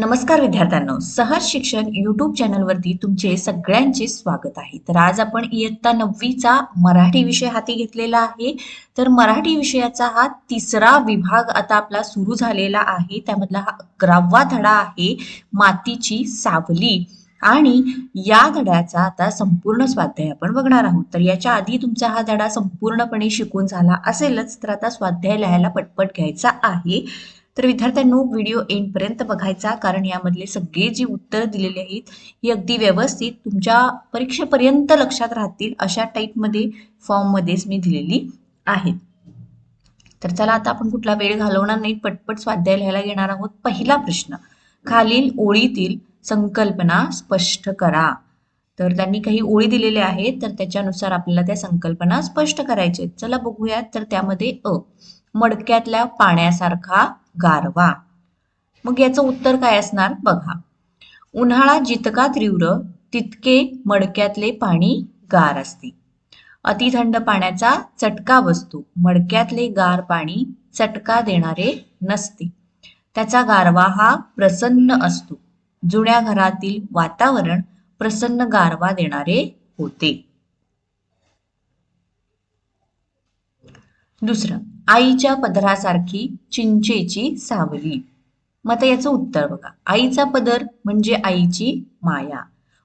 नमस्कार विद्यार्थ्यांनो. सहज शिक्षण युट्यूब चॅनलवरती तुमचे सगळ्यांचे स्वागत आहे. तर आज आपण इयत्ता नववीचा मराठी विषय हाती घेतलेला आहे. तर मराठी विषयाचा हा तिसरा विभाग आता आपला सुरू झालेला आहे. त्यामधला हा अकरावा धडा आहे मातीची सावली. आणि या धड्याचा आता संपूर्ण स्वाध्याय आपण बघणार आहोत. तर याच्या आधी तुमचा हा धडा संपूर्णपणे शिकून झाला असेलच तर आता स्वाध्याय लिहायला पटपट घ्यायचा आहे. तर विद्यार्थ्यांनो व्हिडिओ एंडपर्यंत बघायचा कारण यामधले सगळे जी उत्तर दिलेली आहेत ही अगदी व्यवस्थित तुमच्या परीक्षेपर्यंत लक्षात राहतील अशा टाईपमध्ये फॉर्ममध्येच मी दिलेली आहेत. तर चला आता आपण कुठला वेळ घालवणार नाही पटपट स्वाध्याय लिहायला घेणार आहोत. पहिला प्रश्न खालील ओळीतील संकल्पना स्पष्ट करा. तर त्यांनी काही ओळी दिलेल्या आहेत तर त्याच्यानुसार आपल्याला त्या संकल्पना स्पष्ट करायच्या आहेत. चला बघूयात तर त्यामध्ये अ मडक्यातल्या पाण्यासारखा गारवा. मग याचं उत्तर काय असणार? बघा. उन्हाळा जितका तीव्र तितके मडक्यातले पाणी गार असते. अतिथंड पाण्याचा चटका बसतो मडक्यातले गार पाणी चटका देणारे नसते. त्याचा गारवा हा प्रसन्न असतो. जुन्या घरातील वातावरण प्रसन्न गारवा देणारे होते. दुसरं आईच्या पदरासारखी चिंचेची सावली. मग आता याचं उत्तर बघा. आईचा पदर म्हणजे आईची माया.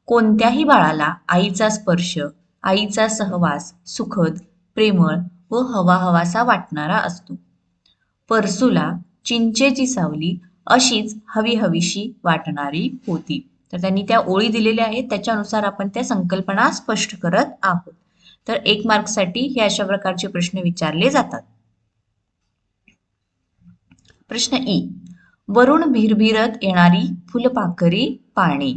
कोणत्याही बाळाला आईचा स्पर्श आईचा सहवास सुखद प्रेमळ व हवाहवासा वाटणारा असतो. परसूला चिंचेची सावली अशीच हवी हवीशी वाटणारी होती. तर त्यांनी त्या ओळी दिलेल्या आहेत. त्याच्यानुसार आपण त्या संकल्पना स्पष्ट करत आहोत. तर एक मार्कसाठी हे अशा प्रकारचे प्रश्न विचारले जातात. प्रश्न ई. वरून भिरभिरत येणारी फुलपाखरी पाने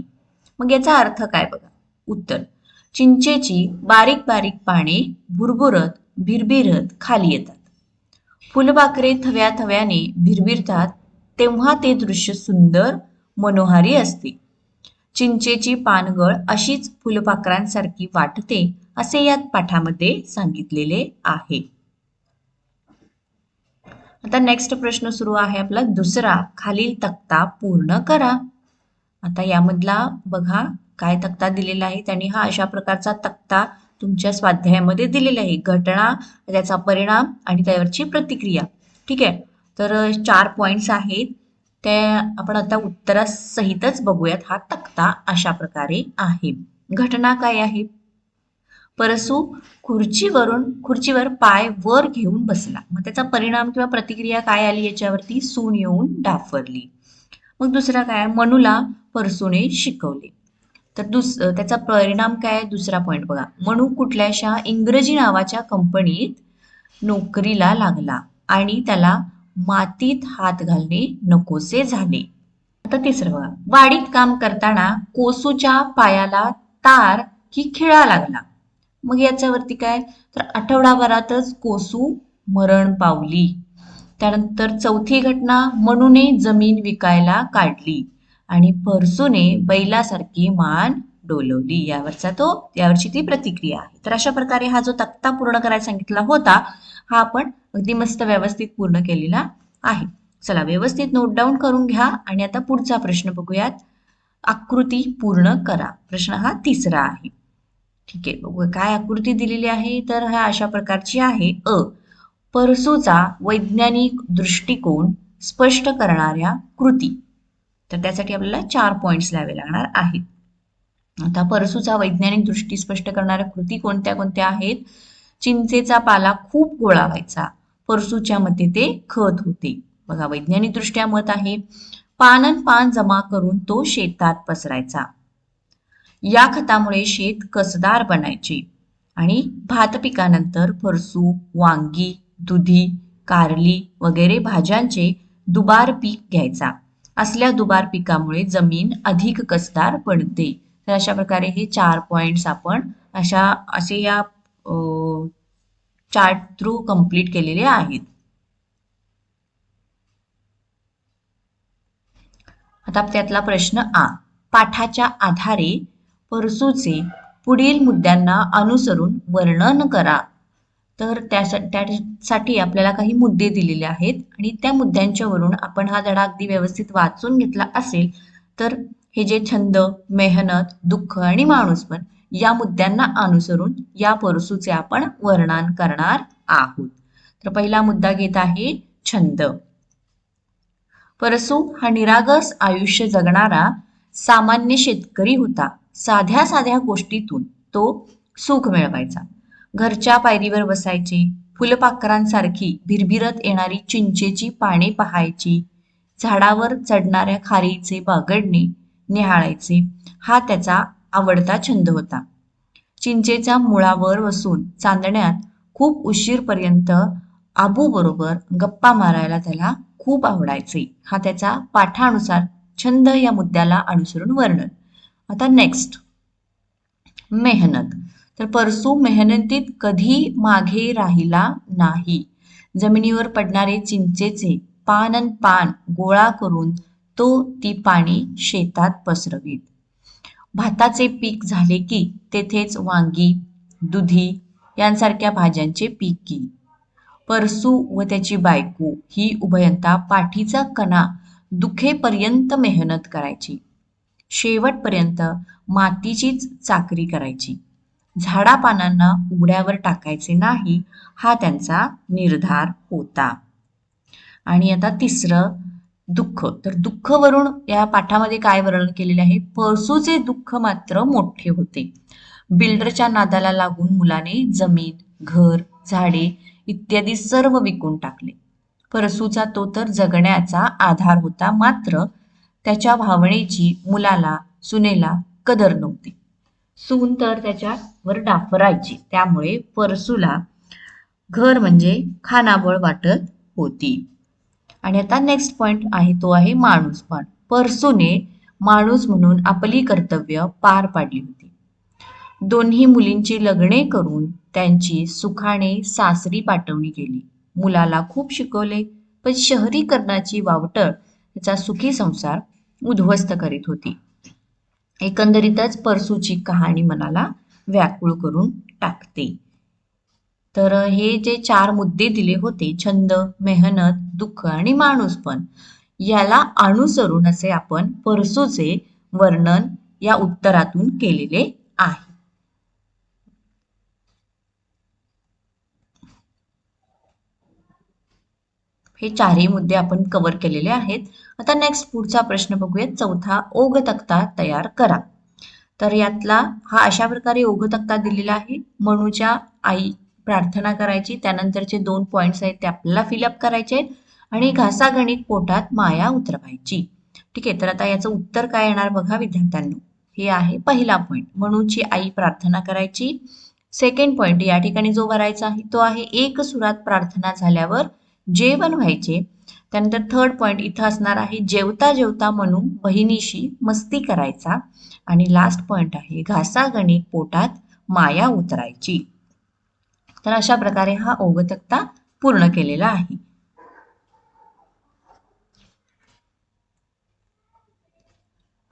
मग याचा अर्थ काय बघा? उत्तर. चिंचेची बारीक बारीक पाने भुरभुरत भिरभिरत खाली येतात. फुलपाखरे थव्या थव्याने भिरभिरतात तेव्हा ते दृश्य सुंदर मनोहारी असते. चिंचेची पानगळ अशीच फुलपाखरांसारखी वाटते असे यात पाठामध्ये सांगितलेले आहे. आता नेक्स्ट प्रश्न सुरू आहे आपला. दुसरा खालील तक्ता पूर्ण करा. आता यामधला बघा काय तक्ता दिलेला आहे. त्यांनी हा अशा प्रकारचा तक्ता तुमच्या स्वाध्यायामध्ये दिलेला आहे. घटना त्याचा परिणाम आणि त्यावरची प्रतिक्रिया. ठीक आहे? तर चार पॉइंट्स आहेत. ते आपण आता उत्तरासहितच बघूयात. हा तक्ता अशा प्रकारे आहे. घटना काय आहे? परसू खुर्चीवरून खुर्चीवर पाय वर घेऊन बसला. मग त्याचा परिणाम किंवा प्रतिक्रिया काय आली याच्यावरती? सून येऊन डाफरली. मग दुसरा काय? मनूला परसूने शिकवले. तर दुस त्याचा परिणाम काय दुसरा पॉइंट बघा. मनू कुठल्याशा इंग्रजी नावाच्या कंपनीत नोकरीला लागला आणि त्याला मातीत हात घालणे नकोसे झाले. आता तिसरं बघा. वाडीत काम करताना कोसूच्या पायाला तार की खिळा लागला. मग याच्यावरती काय? तर आठवडाभरातच कोसू मरण पावली. त्यानंतर चौथी घटना मनुने जमीन विकायला काढली आणि परसूने बैलासारखी मान डोलवली. यावरचा तो यावरची ती प्रतिक्रिया आहे. तर अशा प्रकारे हा जो तक्ता पूर्ण करायला सांगितला होता हा आपण अगदी मस्त व्यवस्थित पूर्ण केलेला आहे. चला व्यवस्थित नोट डाऊन करून घ्या आणि आता पुढचा प्रश्न बघूयात. आकृती पूर्ण करा. प्रश्न हा तिसरा आहे. ठीक आहे. बघू काय आकृती दिलेली आहे? तर ह्या अशा प्रकारची आहे. अ. परसूचा वैज्ञानिक दृष्टिकोन स्पष्ट करणाऱ्या कृती. तर त्यासाठी आपल्याला चार पॉइंट्स लिहावे लागणार आहेत. आता परसूचा वैज्ञानिक दृष्टी स्पष्ट करणाऱ्या कृती कोणत्या कोणत्या आहेत? चिंचेचा पाला खूप गोळा व्हायचा. परसूच्या मते ते खत होते. बघा वैज्ञानिक दृष्ट्या मत आहे. पानन पान जमा करून तो शेतात पसरायचा. या खतामुळे शेत कसदार बनायचे. आणि भात पिकानंतर फरसू वांगी दुधी कारली वगैरे भाज्यांचे दुबार पीक घ्यायचा. असल्या दुबार पिकामुळे जमीन अधिक कसदार बनते. तर अशा प्रकारे हे चार पॉइंट्स आपण अशा असे या चार्ट थ्रू कंप्लीट केलेले आहेत. आता त्यातला प्रश्न आ. पाठाच्या आधारे परसूचे पुढील मुद्द्यांना अनुसरून वर्णन करा. तर त्यासाठी आपल्याला काही मुद्दे दिलेले आहेत आणि त्या मुद्द्यांच्यावरून आपण हा धडा अगदी व्यवस्थित वाचून घेतला असेल तर हे जे छंद मेहनत दुःख आणि माणूसपण या मुद्द्यांना अनुसरून या परसूचे आपण वर्णन करणार आहोत. तर पहिला मुद्दा घेत आहे छंद. परसू हा निरागस आयुष्य जगणारा सामान्य शेतकरी होता. साध्या साध्या गोष्टीतून तो सुख मिळवायचा. घरच्या पायरीवर बसायचे फुलपाखरांसारखी भिरभिरत येणारी चिंचेची पाने पाहायची झाडावर चढणाऱ्या खारीचे बागडणे निहाळायचे हा त्याचा आवडता छंद होता. चिंचेच्या मुळावर बसून चांदण्यात खूप उशीरपर्यंत आबूबरोबर गप्पा मारायला त्याला खूप आवडायचे. हा त्याचा पाठानुसार छंद या मुद्द्याला अनुसरून वर्णन. आता नेक्स्ट मेहनत. तर परसू मेहनतीत कधी मागे राहिला नाही. जमिनीवर पडणारे चिंचेचे पान अन पान गोळा करून तो ती पाणी शेतात पसरवीत. भाताचे पीक झाले की तेथेच वांगी दुधी यांसारख्या भाज्यांचे पीक की परसू व त्याची बायको ही उभयंता पाठीचा कणा दुखेपर्यंत मेहनत करायची. शेवटपर्यंत मातीचीच चाकरी करायची. झाडापानांना उघड्यावर टाकायचे नाही हा त्यांचा निर्धार होता. आणि आता तिसरं दुःख. तर दुःख वरून या पाठामध्ये काय वर्णन केलेले आहे? परसूचे दुःख मात्र मोठे होते. बिल्डरच्या नादाला लागून मुलाने जमीन घर झाडे इत्यादी सर्व विकून टाकले. परसूचा तो तर जगण्याचा आधार होता मात्र त्याच्या भावनेची मुलाला सुनेला कदर नव्हती. सून तर त्याच्यावर डाफरायची त्यामुळे परसूला घर म्हणजे खानाबळ वाटत होती. आणि आता नेक्स्ट पॉइंट आहे तो आहे माणूसपण परसूने माणूस म्हणून आपली कर्तव्य पार पाडली होती. दोन्ही मुलींची लग्ने करून त्यांची सुखाने सासरी पाठवणी केली मुलाला खूप शिकवले पण शहरीकरणाची वावटळ त्याचा सुखी संसार उद्ध्वस्त करीत होती. एकंदरीतच परसूची कहाणी मनाला व्याकुळ करून टाकते. तर हे जे चार मुद्दे दिले होते छंद मेहनत दुःख आणि माणूसपण याला अनुसरून असे आपण परसूचे वर्णन या उत्तरातून केलेले आहे. हे चारही मुद्दे आपण कव्हर केलेले आहेत. आता नेक्स्ट पुढचा प्रश्न बघूयात. चौथा ओघ तक्ता तयार करा. तर यातला हा अशा प्रकारे ओघ तक्ता दिलेला आहे. मनूच्या आई प्रार्थना करायची. त्यानंतरचे दोन पॉईंट्स आहेत ते आपल्याला फिलअप करायचे आहेत. आणि घासागणित पोटात माया उतरवायची. ठीक आहे तर आता याचं उत्तर काय येणार बघा विद्यार्थ्यांनो. हे आहे पहिला पॉईंट मनूची आई प्रार्थना करायची. सेकंड पॉईंट या ठिकाणी जो भरायचा आहे तो आहे एक सुरात प्रार्थना झाल्यावर जेवण व्हायचे. त्यानंतर थर्ड पॉईंट इथं असणार आहे जेवता जेवता म्हणू बहिणीशी मस्ती करायचा. आणि लास्ट पॉईंट आहे घासागणित पोटात माया उतरायची. तर अशा प्रकारे हा ओघतक्ता पूर्ण केलेला आहे.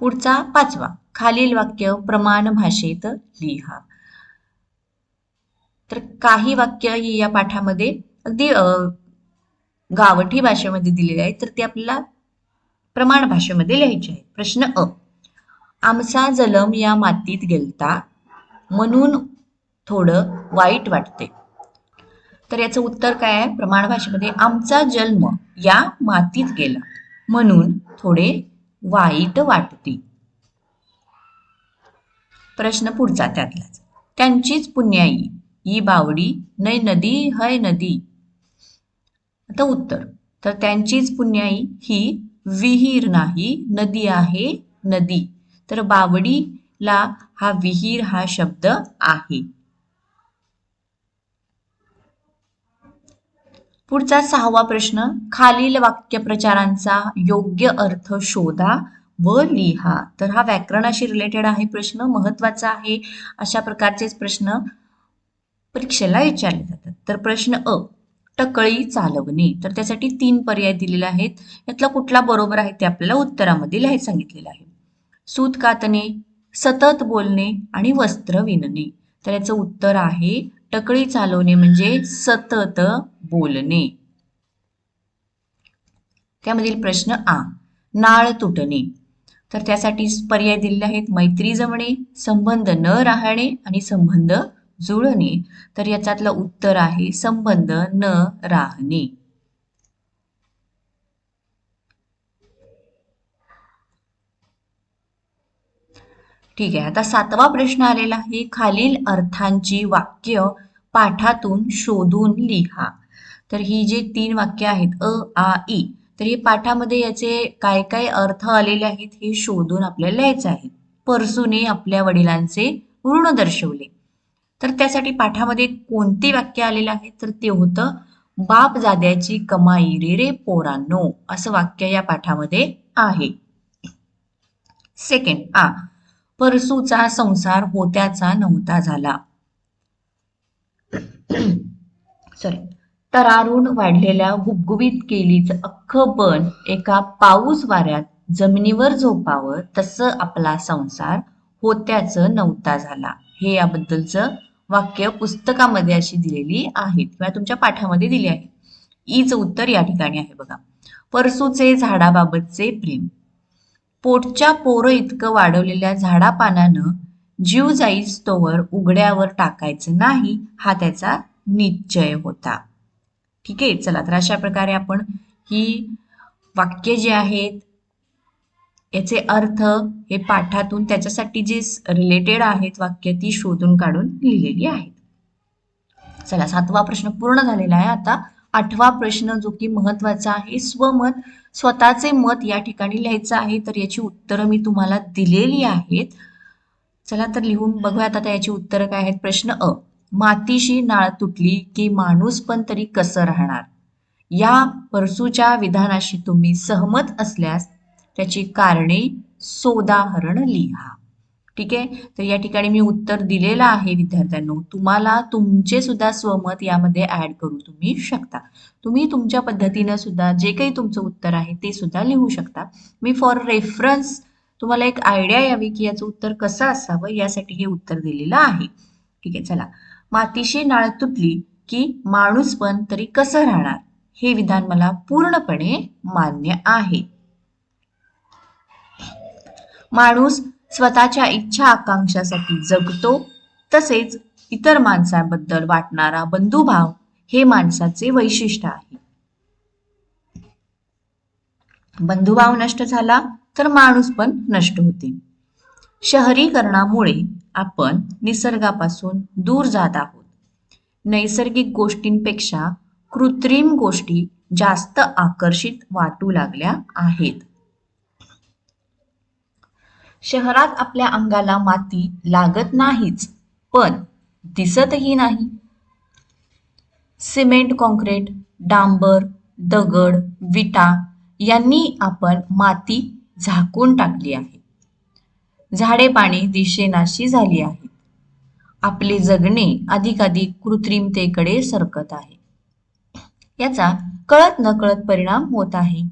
पुढचा पाचवा खालील वाक्य प्रमाण भाषेत लिहा. तर काही वाक्य ही या पाठामध्ये अगदी गावठी भाषेमध्ये दिलेले आहेत तर ते आपल्याला प्रमाण भाषेमध्ये लिहायचे आहे प्रश्न अ. आमचा जलम या मातीत गेलता म्हणून थोडं वाईट वाटते. तर याचं उत्तर काय आहे? प्रमाण भाषेमध्ये आमचा जन्म या मातीत गेला म्हणून थोडे वाईट वाटते. प्रश्न पुढचा त्यातलाच. त्यांचीच पुण्याई ही बावडी नय नदी हय नदी आता उत्तर. तर त्यांचीच पुण्याई ही विहीर नाही नदी आहे नदी. तर बावडीला हा विहीर हा शब्द आहे. पुढचा सहावा प्रश्न खालील वाक्यप्रचारांचा योग्य अर्थ शोधा व लिहा. तर हा व्याकरणाशी रिलेटेड आहे प्रश्न महत्त्वाचा आहे अशा प्रकारचेच प्रश्न परीक्षेला विचारले जातात. तर प्रश्न अ टकळी चालवणे. तर त्यासाठी तीन पर्याय दिलेले आहेत. यातला कुठला बरोबर आहे ते आपल्याला उत्तरामध्ये लिहायला सांगितलेलं आहे. सूत कातणे सतत बोलणे आणि वस्त्र विणणे. तर याचं उत्तर आहे टकळी चालवणे म्हणजे सतत बोलणे. त्यामधील प्रश्न आ नाळ तुटणे. तर त्यासाठी पर्याय दिलेले आहेत मैत्री जमणे संबंध न राहणे आणि संबंध जुळणे. तर याच्यातलं उत्तर आहे संबंध न राहणे. ठीक आहे आता सातवा प्रश्न आलेला आहे खालील अर्थांची वाक्य पाठातून शोधून लिहा. तर ही जे तीन वाक्य आहेत अ आ ई तर हे पाठामध्ये याचे काय काय अर्थ आलेले आहेत हे शोधून आपल्याला लिहायचं आहे. परसूने आपल्या वडिलांचे ऋण दर्शवले. तर त्यासाठी पाठामध्ये कोणते वाक्य आलेलं आहे? तर ते होतं बाप जाद्याची कमाई रे रे पोरांनो असं वाक्य या पाठामध्ये आहे. सेकंड आ परसूचा संसार होत्याचा नव्हता झाला. सॉरी तरारून वाढलेल्या गुबगुबीत केलीच अख्खं बन एका पाऊस वाऱ्यात जमिनीवर झोपावं तसं आपला संसार होत्याचं नव्हता झाला. हे याबद्दलचं वाक्य पुस्तकामध्ये अशी दिलेली आहेत किंवा तुमच्या पाठामध्ये दिली आहे ईचं उत्तर या ठिकाणी आहे बघा. परसूचे झाडाबाबतचे प्रेम. पोटच्या पोरं इतकं वाढवलेल्या झाडापानानं जीव जाईस तोवर उघड्यावर टाकायचं नाही हा त्याचा निश्चय होता. ठीक आहे चला तर अशा प्रकारे आपण ही वाक्य जे आहेत याचे अर्थ हे पाठातून त्याच्यासाठी जे रिलेटेड आहेत वाक्य ती शोधून काढून लिहिलेली आहेत. चला सातवा प्रश्न पूर्ण झालेला आहे. आता आठवा प्रश्न जो की महत्त्वाचा आहे स्वमत स्वतःचे मत या ठिकाणी लिहायचं आहे तर याची उत्तरं मी तुम्हाला दिलेली आहेत. चला तर लिहून बघूयात आता याची उत्तरं काय आहेत. प्रश्न अ मातीशी नाळ तुटली की माणूस पण तरी कसं राहणार? या परसूच्या विधानाशी तुम्ही सहमत असल्यास त्याची कारणे सोदाहरण लिहा. ठीक आहे? तर या ठिकाणी मी उत्तर दिलेलं आहे विद्यार्थ्यांनो. तुम्हाला तुमचे सुद्धा स्वमत यामध्ये ऍड करू तुम्ही शकता. तुम्ही तुमच्या पद्धतीनं सुद्धा जे काही तुमचं उत्तर आहे ते सुद्धा लिहू शकता. मी फॉर रेफरन्स तुम्हाला एक आयडिया यावी की याचं उत्तर कसं असावं यासाठी हे उत्तर दिलेलं आहे. ठीक आहे चला. मातीशी नाळ तुटली की माणूस पण तरी कसं राहणार? हे विधान मला पूर्णपणे मान्य आहे. माणूस स्वतःच्या इच्छा आकांक्षासाठी जगतो तसेच इतर माणसांबद्दल वाटणारा बंधुभाव हे माणसाचे वैशिष्ट्य आहे. बंधुभाव नष्ट झाला तर माणूस पण नष्ट होते. शहरीकरणामुळे आपण निसर्गापासून दूर जात आहोत. नैसर्गिक गोष्टींपेक्षा कृत्रिम गोष्टी जास्त आकर्षित वाटू लागल्या आहेत. शहरात आपल्या अंगाला माती लागत नाहीच पण दिसतही नाही. सिमेंट कॉन्क्रीट डांबर दगड विटा यांनी आपण माती झाकून टाकली आहे. झाडे पाणी दिशेनाशी झाली आहेत. आपले जगणे अधिकाधिक कृत्रिमतेकडे सरकत आहे. याचा कळत नकळत परिणाम होत आहे.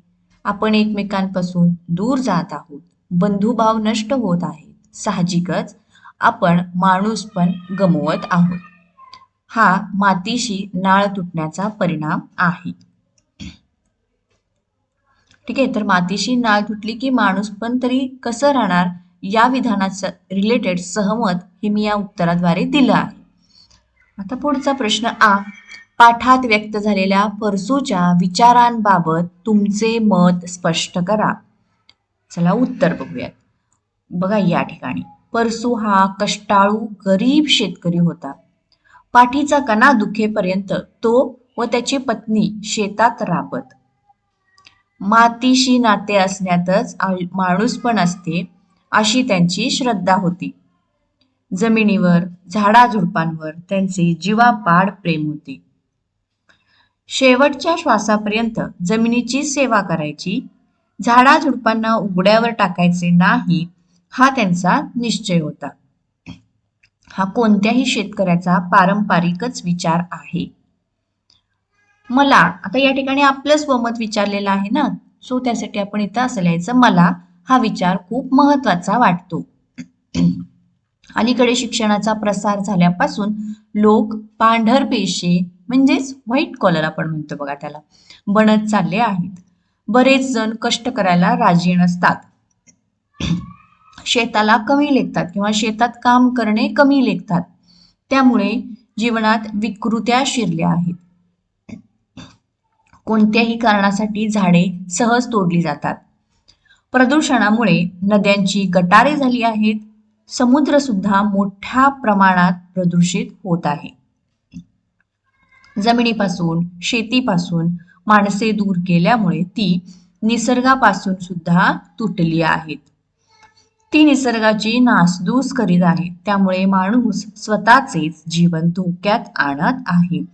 आपण एकमेकांपासून दूर जात आहोत. बंधुभाव नष्ट होत आहेत. साहजिकच आपण माणूस पण गमवत आहोत. हा मातीशी नाळ तुटण्याचा परिणाम आहे. ठीक आहे तर मातीशी नाळ तुटली की माणूस पण तरी कसं राहणार? या विधानाचं रिलेटेड सहमत हे मी या उत्तराद्वारे दिलं आहे. आता पुढचा प्रश्न आ. पाठात व्यक्त झालेल्या परसूच्या विचारांबाबत तुमचे मत स्पष्ट करा. चला उत्तर बघूयात. बघा या ठिकाणी. परसू हा कष्टाळू गरीब शेतकरी होता. पाठीचा कणा दुखेपर्यंत तो व त्याची पत्नी शेतात राबत. मातीशी नाते असण्यातच माणूस पण असते अशी त्यांची श्रद्धा होती. जमिनीवर झाडाझुडपांवर त्यांचे जीवापाड प्रेम होते. शेवटच्या श्वासापर्यंत जमिनीची सेवा करायची झाडाझुडपांना उघड्यावर टाकायचे नाही हा त्यांचा निश्चय होता. हा कोणत्याही शेतकऱ्याचा पारंपरिकच विचार आहे. मला आता या ठिकाणी आपलं स्वमत विचारलेलं आहे ना? सो त्यासाठी आपण इथं असं लिहायचं मला हा विचार खूप महत्त्वाचा वाटतो. अलीकडे शिक्षणाचा प्रसार झाल्यापासून लोक पांढर पेशे म्हणजेच व्हाईट कॉलर आपण म्हणतो बघा त्याला बनत चालले आहेत. बरेच जण कष्ट करायला राजी नसतात. शेताला कमी लेखतात किंवा शेतात काम करणे कमी लेखतात. त्यामुळे जीवनात विकृत्या शिरल्या आहेत. कोणत्याही कारणासाठी झाडे सहज तोडली जातात. प्रदूषणामुळे नद्यांची गटारे झाली आहेत. समुद्र सुद्धा मोठ्या प्रमाणात प्रदूषित होत आहे. जमिनीपासून शेतीपासून माणसे दूर केल्यामुळे ती निसर्गापासून सुद्धा तुटली आहेत. ती निसर्गाची नासधूस करीत आहे. त्यामुळे माणूस स्वतःचेच जीवन धोक्यात आणत आहे.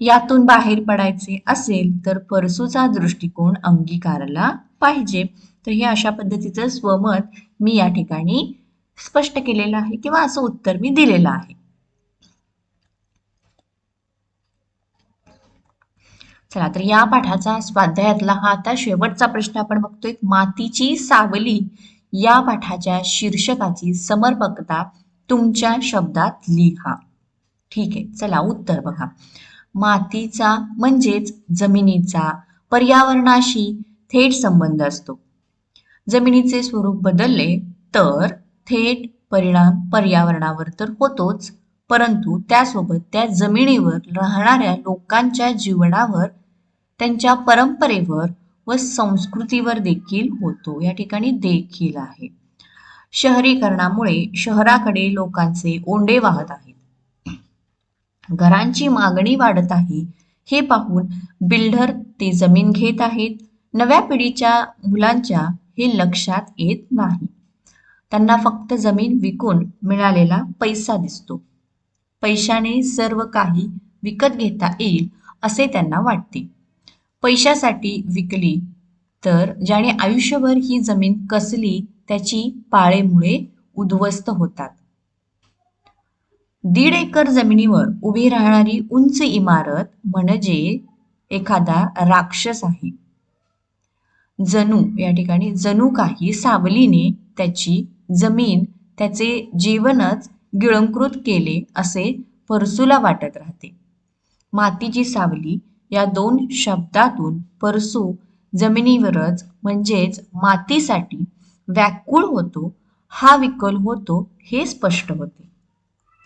यातून बाहेर पडायचे असेल तर परसूचा दृष्टिकोन अंगीकारला पाहिजे. तर हे अशा पद्धतीचं स्वमत मी या ठिकाणी स्पष्ट केलेलं आहे किंवा असं उत्तर मी दिलेलं आहे. चला तर या पाठाचा स्वाध्यायातला हा आता शेवटचा प्रश्न आपण बघतोय. मातीची सावली या पाठाच्या शीर्षकाची समर्पकता तुमच्या शब्दात लिहा. ठीक आहे चला उत्तर बघा. मातीचा म्हणजेच जमिनीचा पर्यावरणाशी थेट संबंध असतो. जमिनीचे स्वरूप बदलले तर थेट परिणाम पर्यावरणावर तर होतोच. परंतु त्यासोबत त्या जमिनीवर राहणाऱ्या लोकांच्या जीवनावर त्यांच्या परंपरेवर व संस्कृतीवर देखील होतो. या ठिकाणी देखील आहे. शहरीकरणामुळे शहराकडे लोकांचे ओंडे वाहत आहेत. घरांची मागणी वाढत आहे. हे पाहून बिल्डर ते जमीन घेत आहेत. नव्या पिढीच्या मुलांच्या हे लक्षात येत नाही. त्यांना फक्त जमीन विकून मिळालेला पैसा दिसतो. पैशाने सर्व काही विकत घेता येईल असे त्यांना वाटते. पैशासाठी विकली तर ज्याने आयुष्यभर ही जमीन कसली त्याची पाळेमुळे उद्ध्वस्त होतात. दीड एकर जमिनीवर उभी राहणारी उंच इमारत म्हणजे एखादा राक्षस आहे. जणू या ठिकाणी जणू काही सावलीने त्याची जमीन त्याचे जीवनच गिळंकृत केले असे परसूला वाटत राहते. मातीची सावली या दोन शब्दातून परसू जमिनीवरच म्हणजेच मातीसाठी व्याकुळ होतो हा विकल होतो हे स्पष्ट होते.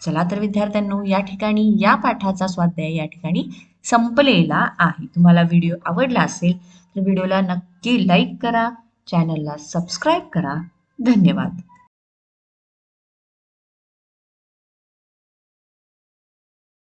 चला तर विद्यार्थ्यांनो या ठिकाणी या पाठाचा स्वाध्याय या ठिकाणी संपलेला आहे. तुम्हाला व्हिडिओ आवडला असेल तर व्हिडिओला नक्की लाईक करा चॅनलला सबस्क्राईब करा. धन्यवाद.